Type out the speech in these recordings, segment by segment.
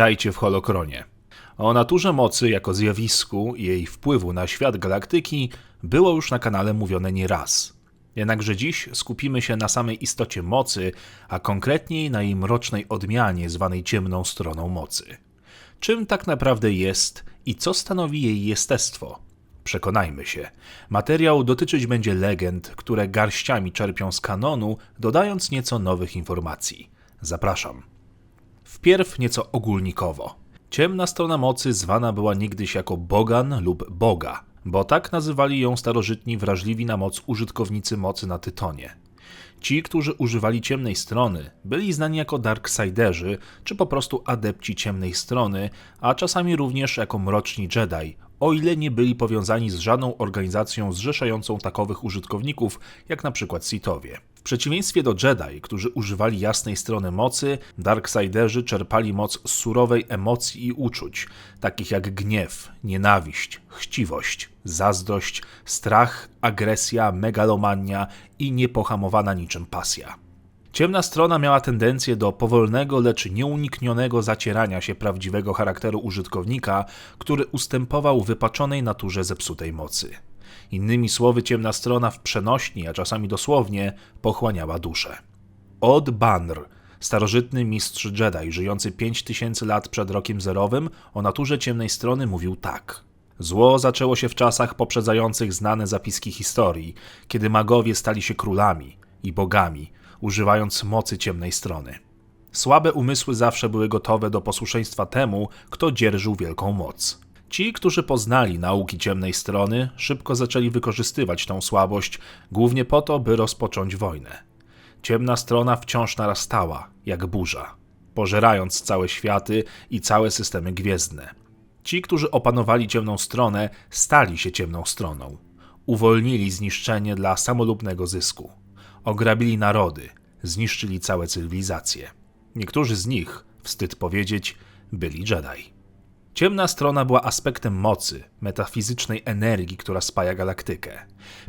Witajcie w Holokronie. O naturze mocy jako zjawisku i jej wpływu na świat galaktyki było już na kanale mówione nieraz. Jednakże dziś skupimy się na samej istocie mocy, a konkretniej na jej mrocznej odmianie zwanej ciemną stroną mocy. Czym tak naprawdę jest i co stanowi jej jestestwo? Przekonajmy się. Materiał dotyczyć będzie legend, które garściami czerpią z kanonu, dodając nieco nowych informacji. Zapraszam. Wpierw nieco ogólnikowo. Ciemna strona mocy zwana była niegdyś jako Bogan lub Boga, bo tak nazywali ją starożytni wrażliwi na moc użytkownicy mocy na Tytonie. Ci, którzy używali ciemnej strony, byli znani jako Darksiderzy, czy po prostu adepci ciemnej strony, a czasami również jako mroczni Jedi, o ile nie byli powiązani z żadną organizacją zrzeszającą takowych użytkowników, jak na przykład Sithowie. W przeciwieństwie do Jedi, którzy używali jasnej strony mocy, Darksiderzy czerpali moc z surowej emocji i uczuć, takich jak gniew, nienawiść, chciwość, zazdrość, strach, agresja, megalomania i niepohamowana niczym pasja. Ciemna strona miała tendencję do powolnego, lecz nieuniknionego zacierania się prawdziwego charakteru użytkownika, który ustępował wypaczonej naturze zepsutej mocy. Innymi słowy, ciemna strona w przenośni, a czasami dosłownie, pochłaniała duszę. Od Banr, starożytny mistrz Jedi, żyjący 5000 lat przed rokiem zerowym, o naturze ciemnej strony mówił tak. Zło zaczęło się w czasach poprzedzających znane zapiski historii, kiedy magowie stali się królami i bogami, używając mocy ciemnej strony. Słabe umysły zawsze były gotowe do posłuszeństwa temu, kto dzierżył wielką moc. Ci, którzy poznali nauki ciemnej strony, szybko zaczęli wykorzystywać tą słabość, głównie po to, by rozpocząć wojnę. Ciemna strona wciąż narastała, jak burza, pożerając całe światy i całe systemy gwiezdne. Ci, którzy opanowali ciemną stronę, stali się ciemną stroną. Uwolnili zniszczenie dla samolubnego zysku. Ograbili narody, zniszczyli całe cywilizacje. Niektórzy z nich, wstyd powiedzieć, byli Jedi. Ciemna strona była aspektem mocy, metafizycznej energii, która spaja galaktykę.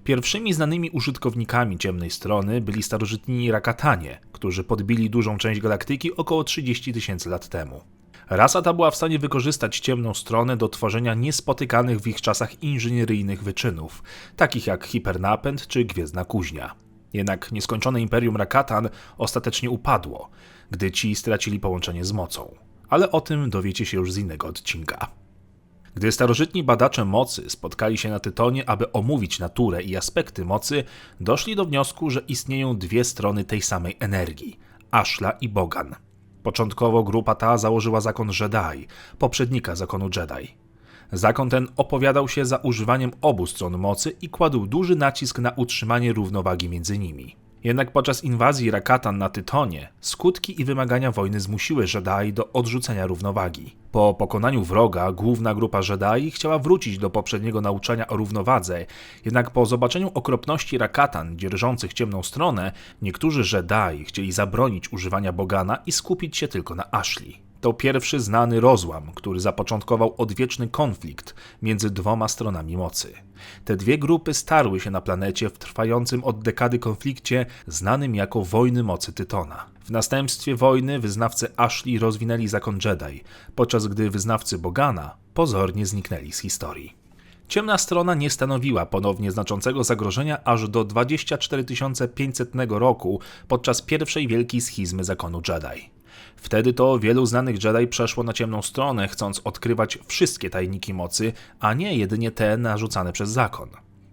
Pierwszymi znanymi użytkownikami ciemnej strony byli starożytni Rakatanie, którzy podbili dużą część galaktyki około 30 tysięcy lat temu. Rasa ta była w stanie wykorzystać ciemną stronę do tworzenia niespotykanych w ich czasach inżynieryjnych wyczynów, takich jak hipernapęd czy gwiezdna kuźnia. Jednak nieskończone imperium Rakatan ostatecznie upadło, gdy ci stracili połączenie z mocą ale o tym dowiecie się już z innego odcinka. Gdy starożytni badacze mocy spotkali się na Tytonie, aby omówić naturę i aspekty mocy, doszli do wniosku, że istnieją dwie strony tej samej energii Ashla i Bogan. Początkowo grupa ta założyła zakon Jedi, poprzednika zakonu Jedi. Zakon ten opowiadał się za używaniem obu stron mocy i kładł duży nacisk na utrzymanie równowagi między nimi. Jednak podczas inwazji Rakatan na Tytonie, skutki i wymagania wojny zmusiły Jedi do odrzucenia równowagi. Po pokonaniu wroga, główna grupa Jedi chciała wrócić do poprzedniego nauczania o równowadze, jednak po zobaczeniu okropności Rakatan dzierżących ciemną stronę, niektórzy Jedi chcieli zabronić używania Bogana i skupić się tylko na Ashley. To pierwszy znany rozłam, który zapoczątkował odwieczny konflikt między dwoma stronami mocy. Te dwie grupy starły się na planecie w trwającym od dekady konflikcie znanym jako Wojny Mocy Tytona. W następstwie wojny wyznawcy Ashley rozwinęli zakon Jedi, podczas gdy wyznawcy Bogana pozornie zniknęli z historii. Ciemna strona nie stanowiła ponownie znaczącego zagrożenia aż do 24 500 roku podczas pierwszej wielkiej schizmy zakonu Jedi. Wtedy to wielu znanych Jedi przeszło na ciemną stronę, chcąc odkrywać wszystkie tajniki mocy, a nie jedynie te narzucane przez zakon.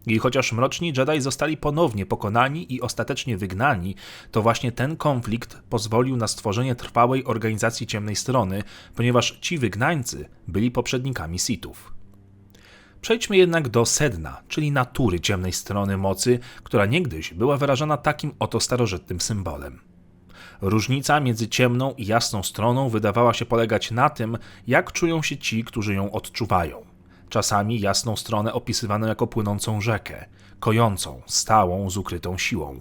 I chociaż mroczni Jedi zostali ponownie pokonani i ostatecznie wygnani, to właśnie ten konflikt pozwolił na stworzenie trwałej organizacji ciemnej strony, ponieważ ci wygnańcy byli poprzednikami Sithów. Przejdźmy jednak do sedna, czyli natury ciemnej strony mocy, która niegdyś była wyrażana takim oto starożytnym symbolem. Różnica między ciemną i jasną stroną wydawała się polegać na tym, jak czują się ci, którzy ją odczuwają. Czasami jasną stronę opisywano jako płynącą rzekę, kojącą, stałą, z ukrytą siłą.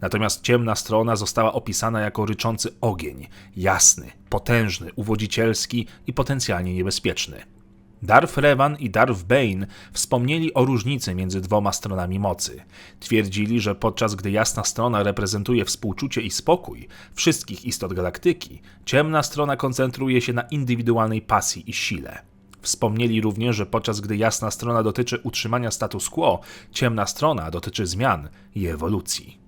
Natomiast ciemna strona została opisana jako ryczący ogień, jasny, potężny, uwodzicielski i potencjalnie niebezpieczny. Darth Revan i Darth Bane wspomnieli o różnicy między dwoma stronami mocy. Twierdzili, że podczas gdy jasna strona reprezentuje współczucie i spokój wszystkich istot galaktyki, ciemna strona koncentruje się na indywidualnej pasji i sile. Wspomnieli również, że podczas gdy jasna strona dotyczy utrzymania status quo, ciemna strona dotyczy zmian i ewolucji.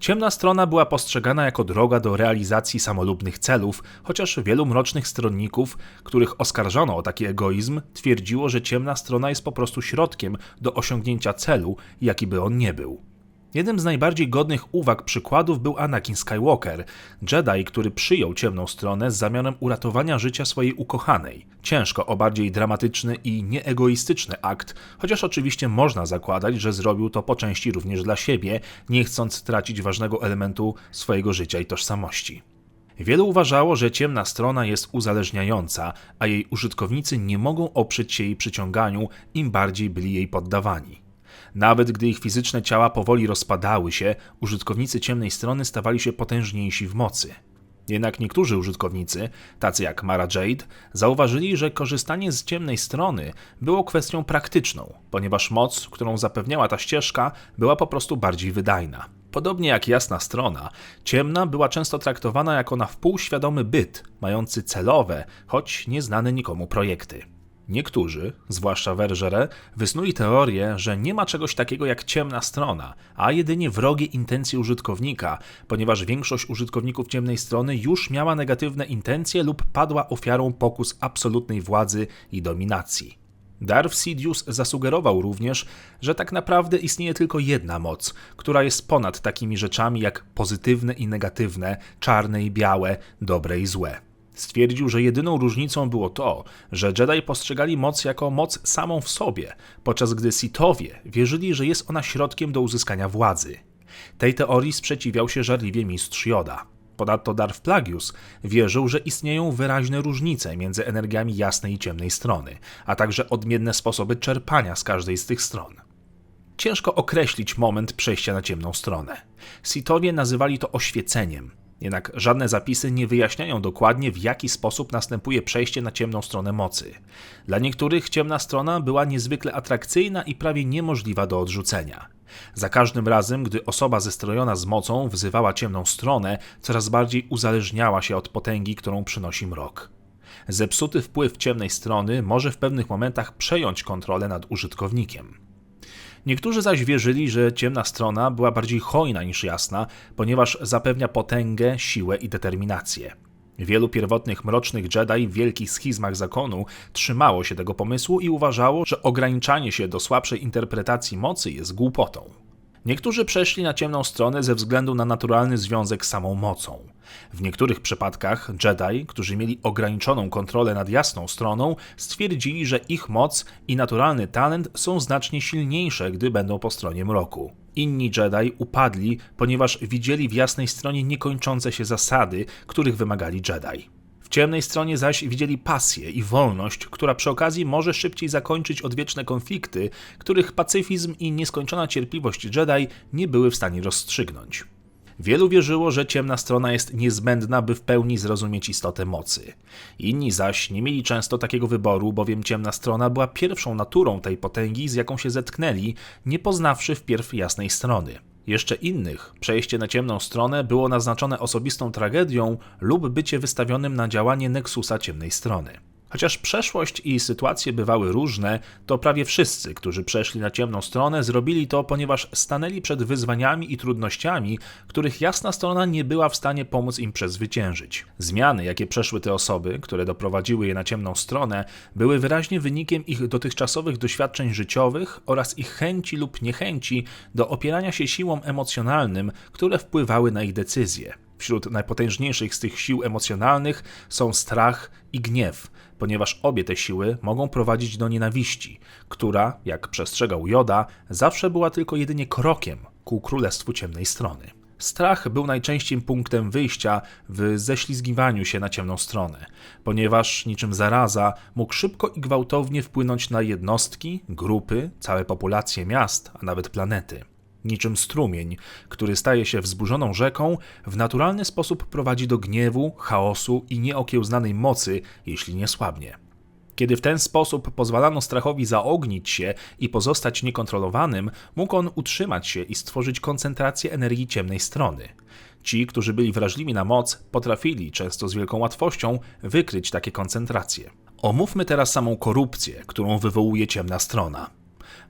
Ciemna strona była postrzegana jako droga do realizacji samolubnych celów, chociaż wielu mrocznych stronników, których oskarżono o taki egoizm, twierdziło, że ciemna strona jest po prostu środkiem do osiągnięcia celu, jaki by on nie był. Jednym z najbardziej godnych uwag przykładów był Anakin Skywalker, Jedi, który przyjął ciemną stronę z zamiarem uratowania życia swojej ukochanej. Ciężko o bardziej dramatyczny i nieegoistyczny akt, chociaż oczywiście można zakładać, że zrobił to po części również dla siebie, nie chcąc stracić ważnego elementu swojego życia i tożsamości. Wielu uważało, że ciemna strona jest uzależniająca, a jej użytkownicy nie mogą oprzeć się jej przyciąganiu, im bardziej byli jej poddawani. Nawet gdy ich fizyczne ciała powoli rozpadały się, użytkownicy ciemnej strony stawali się potężniejsi w mocy. Jednak niektórzy użytkownicy, tacy jak Mara Jade, zauważyli, że korzystanie z ciemnej strony było kwestią praktyczną, ponieważ moc, którą zapewniała ta ścieżka, była po prostu bardziej wydajna. Podobnie jak jasna strona, ciemna była często traktowana jako na wpół świadomy byt, mający celowe, choć nieznane nikomu projekty. Niektórzy, zwłaszcza Vergere, wysnuli teorię, że nie ma czegoś takiego jak ciemna strona, a jedynie wrogie intencje użytkownika, ponieważ większość użytkowników ciemnej strony już miała negatywne intencje lub padła ofiarą pokus absolutnej władzy i dominacji. Darth Sidious zasugerował również, że tak naprawdę istnieje tylko jedna moc, która jest ponad takimi rzeczami jak pozytywne i negatywne, czarne i białe, dobre i złe. Stwierdził, że jedyną różnicą było to, że Jedi postrzegali moc jako moc samą w sobie, podczas gdy Sithowie wierzyli, że jest ona środkiem do uzyskania władzy. Tej teorii sprzeciwiał się żarliwie mistrz Yoda. Ponadto Darth Plagius wierzył, że istnieją wyraźne różnice między energiami jasnej i ciemnej strony, a także odmienne sposoby czerpania z każdej z tych stron. Ciężko określić moment przejścia na ciemną stronę. Sithowie nazywali to oświeceniem, jednak żadne zapisy nie wyjaśniają dokładnie, w jaki sposób następuje przejście na ciemną stronę mocy. Dla niektórych ciemna strona była niezwykle atrakcyjna i prawie niemożliwa do odrzucenia. Za każdym razem, gdy osoba zestrojona z mocą wzywała ciemną stronę, coraz bardziej uzależniała się od potęgi, którą przynosi mrok. Zepsuty wpływ ciemnej strony może w pewnych momentach przejąć kontrolę nad użytkownikiem. Niektórzy zaś wierzyli, że ciemna strona była bardziej hojna niż jasna, ponieważ zapewnia potęgę, siłę i determinację. Wielu pierwotnych mrocznych Jedi w wielkich schizmach zakonu trzymało się tego pomysłu i uważało, że ograniczanie się do słabszej interpretacji mocy jest głupotą. Niektórzy przeszli na ciemną stronę ze względu na naturalny związek z samą mocą. W niektórych przypadkach Jedi, którzy mieli ograniczoną kontrolę nad jasną stroną, stwierdzili, że ich moc i naturalny talent są znacznie silniejsze, gdy będą po stronie mroku. Inni Jedi upadli, ponieważ widzieli w jasnej stronie niekończące się zasady, których wymagali Jedi. W ciemnej stronie zaś widzieli pasję i wolność, która przy okazji może szybciej zakończyć odwieczne konflikty, których pacyfizm i nieskończona cierpliwość Jedi nie były w stanie rozstrzygnąć. Wielu wierzyło, że ciemna strona jest niezbędna, by w pełni zrozumieć istotę mocy. Inni zaś nie mieli często takiego wyboru, bowiem ciemna strona była pierwszą naturą tej potęgi, z jaką się zetknęli, nie poznawszy wpierw jasnej strony. Jeszcze innych przejście na ciemną stronę było naznaczone osobistą tragedią lub bycie wystawionym na działanie Nexusa ciemnej strony. Chociaż przeszłość i sytuacje bywały różne, to prawie wszyscy, którzy przeszli na ciemną stronę, zrobili to, ponieważ stanęli przed wyzwaniami i trudnościami, których jasna strona nie była w stanie pomóc im przezwyciężyć. Zmiany, jakie przeszły te osoby, które doprowadziły je na ciemną stronę, były wyraźnie wynikiem ich dotychczasowych doświadczeń życiowych oraz ich chęci lub niechęci do opierania się siłom emocjonalnym, które wpływały na ich decyzje. Wśród najpotężniejszych z tych sił emocjonalnych są strach i gniew, ponieważ obie te siły mogą prowadzić do nienawiści, która, jak przestrzegał Joda, zawsze była tylko jedynie krokiem ku królestwu ciemnej strony. Strach był najczęściej punktem wyjścia w ześlizgiwaniu się na ciemną stronę, ponieważ niczym zaraza mógł szybko i gwałtownie wpłynąć na jednostki, grupy, całe populacje miast, a nawet planety niczym strumień, który staje się wzburzoną rzeką, w naturalny sposób prowadzi do gniewu, chaosu i nieokiełznanej mocy, jeśli nie słabnie. Kiedy w ten sposób pozwalano strachowi zaognić się i pozostać niekontrolowanym, mógł on utrzymać się i stworzyć koncentrację energii ciemnej strony. Ci, którzy byli wrażliwi na moc, potrafili, często z wielką łatwością, wykryć takie koncentracje. Omówmy teraz samą korupcję, którą wywołuje ciemna strona.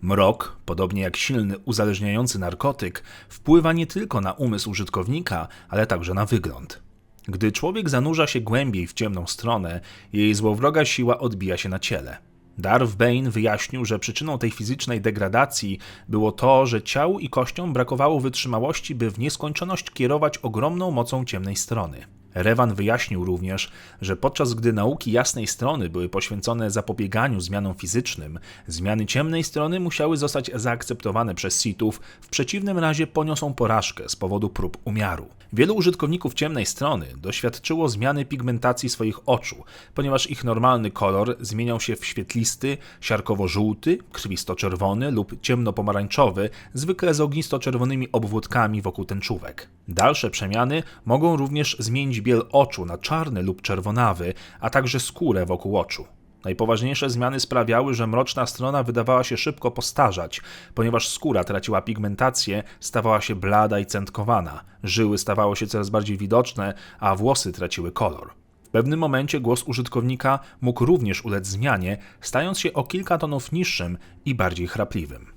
Mrok, podobnie jak silny uzależniający narkotyk, wpływa nie tylko na umysł użytkownika, ale także na wygląd. Gdy człowiek zanurza się głębiej w ciemną stronę, jej złowroga siła odbija się na ciele. Darth Bane wyjaśnił, że przyczyną tej fizycznej degradacji było to, że ciału i kościom brakowało wytrzymałości, by w nieskończoność kierować ogromną mocą ciemnej strony. Rewan wyjaśnił również, że podczas gdy nauki jasnej strony były poświęcone zapobieganiu zmianom fizycznym, zmiany ciemnej strony musiały zostać zaakceptowane przez Sithów, w przeciwnym razie poniosą porażkę z powodu prób umiaru. Wielu użytkowników ciemnej strony doświadczyło zmiany pigmentacji swoich oczu, ponieważ ich normalny kolor zmieniał się w świetlisty, siarkowo-żółty, krwisto-czerwony lub ciemno-pomarańczowy, zwykle z ognisto-czerwonymi obwódkami wokół tęczówek. Dalsze przemiany mogą również zmienić biel oczu na czarny lub czerwonawy, a także skórę wokół oczu. Najpoważniejsze zmiany sprawiały, że mroczna strona wydawała się szybko postarzać, ponieważ skóra traciła pigmentację, stawała się blada i centkowana, żyły stawały się coraz bardziej widoczne, a włosy traciły kolor. W pewnym momencie głos użytkownika mógł również ulec zmianie, stając się o kilka tonów niższym i bardziej chrapliwym.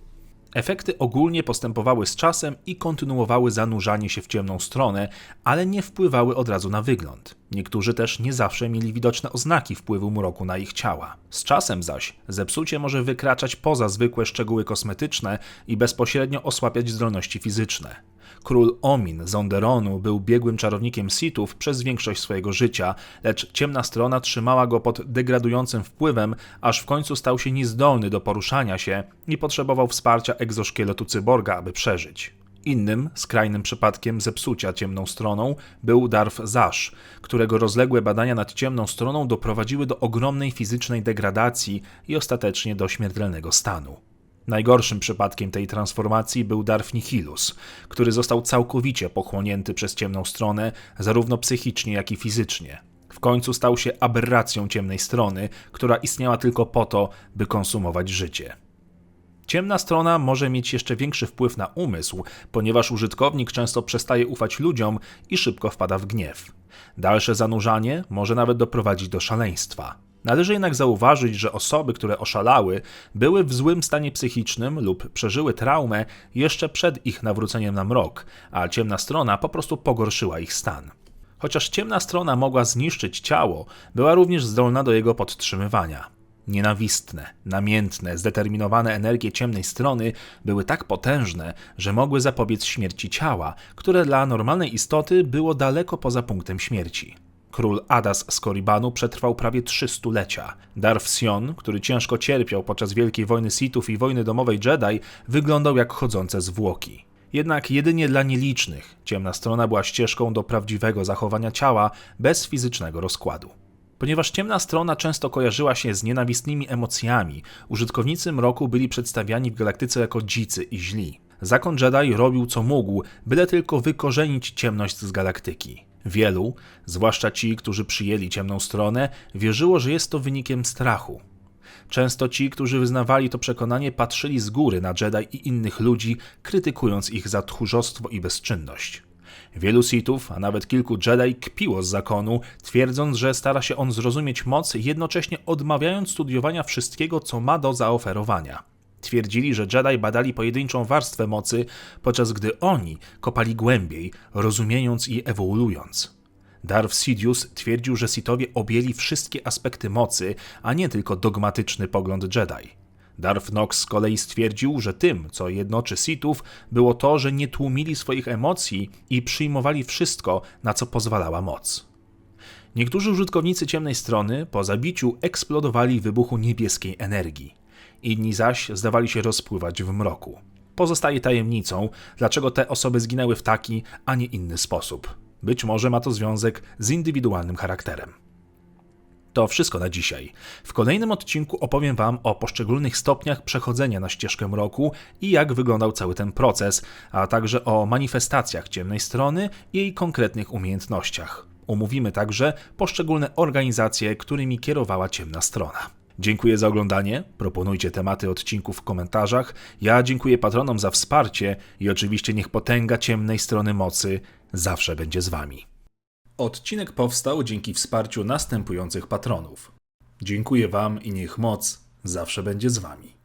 Efekty ogólnie postępowały z czasem i kontynuowały zanurzanie się w ciemną stronę, ale nie wpływały od razu na wygląd. Niektórzy też nie zawsze mieli widoczne oznaki wpływu mroku na ich ciała. Z czasem zaś zepsucie może wykraczać poza zwykłe szczegóły kosmetyczne i bezpośrednio osłabiać zdolności fizyczne. Król Omin z Onderonu był biegłym czarownikiem Sithów przez większość swojego życia, lecz ciemna strona trzymała go pod degradującym wpływem, aż w końcu stał się niezdolny do poruszania się i potrzebował wsparcia egzoszkieletu cyborga, aby przeżyć. Innym, skrajnym przypadkiem zepsucia ciemną stroną był Darf Zash, którego rozległe badania nad ciemną stroną doprowadziły do ogromnej fizycznej degradacji i ostatecznie do śmiertelnego stanu. Najgorszym przypadkiem tej transformacji był Darf Nihilus, który został całkowicie pochłonięty przez ciemną stronę, zarówno psychicznie, jak i fizycznie. W końcu stał się aberracją ciemnej strony, która istniała tylko po to, by konsumować życie. Ciemna strona może mieć jeszcze większy wpływ na umysł, ponieważ użytkownik często przestaje ufać ludziom i szybko wpada w gniew. Dalsze zanurzanie może nawet doprowadzić do szaleństwa. Należy jednak zauważyć, że osoby, które oszalały, były w złym stanie psychicznym lub przeżyły traumę jeszcze przed ich nawróceniem na mrok, a ciemna strona po prostu pogorszyła ich stan. Chociaż ciemna strona mogła zniszczyć ciało, była również zdolna do jego podtrzymywania. Nienawistne, namiętne, zdeterminowane energie ciemnej strony były tak potężne, że mogły zapobiec śmierci ciała, które dla normalnej istoty było daleko poza punktem śmierci. Król Adas z Koribanu przetrwał prawie trzy stulecia. Darth Sion, który ciężko cierpiał podczas Wielkiej Wojny Sithów i Wojny Domowej Jedi, wyglądał jak chodzące zwłoki. Jednak jedynie dla nielicznych ciemna strona była ścieżką do prawdziwego zachowania ciała bez fizycznego rozkładu. Ponieważ ciemna strona często kojarzyła się z nienawistnymi emocjami, użytkownicy mroku byli przedstawiani w galaktyce jako dzicy i źli. Zakon Jedi robił co mógł, byle tylko wykorzenić ciemność z galaktyki. Wielu, zwłaszcza ci, którzy przyjęli ciemną stronę, wierzyło, że jest to wynikiem strachu. Często ci, którzy wyznawali to przekonanie, patrzyli z góry na Jedi i innych ludzi, krytykując ich za tchórzostwo i bezczynność. Wielu Sithów, a nawet kilku Jedi kpiło z zakonu, twierdząc, że stara się on zrozumieć moc, jednocześnie odmawiając studiowania wszystkiego, co ma do zaoferowania. Twierdzili, że Jedi badali pojedynczą warstwę mocy, podczas gdy oni kopali głębiej, rozumiejąc i ewoluując. Darth Sidious twierdził, że Sithowie objęli wszystkie aspekty mocy, a nie tylko dogmatyczny pogląd Jedi. Darth Nox z kolei stwierdził, że tym, co jednoczy Sithów, było to, że nie tłumili swoich emocji i przyjmowali wszystko, na co pozwalała moc. Niektórzy użytkownicy ciemnej strony po zabiciu eksplodowali wybuchu niebieskiej energii. Inni zaś zdawali się rozpływać w mroku. Pozostaje tajemnicą, dlaczego te osoby zginęły w taki, a nie inny sposób. Być może ma to związek z indywidualnym charakterem. To wszystko na dzisiaj. W kolejnym odcinku opowiem Wam o poszczególnych stopniach przechodzenia na ścieżkę mroku i jak wyglądał cały ten proces, a także o manifestacjach ciemnej strony i jej konkretnych umiejętnościach. Omówimy także poszczególne organizacje, którymi kierowała ciemna strona. Dziękuję za oglądanie. Proponujcie tematy odcinków w komentarzach. Ja dziękuję patronom za wsparcie i oczywiście niech potęga ciemnej strony mocy zawsze będzie z wami. Odcinek powstał dzięki wsparciu następujących patronów. Dziękuję wam i niech moc zawsze będzie z wami.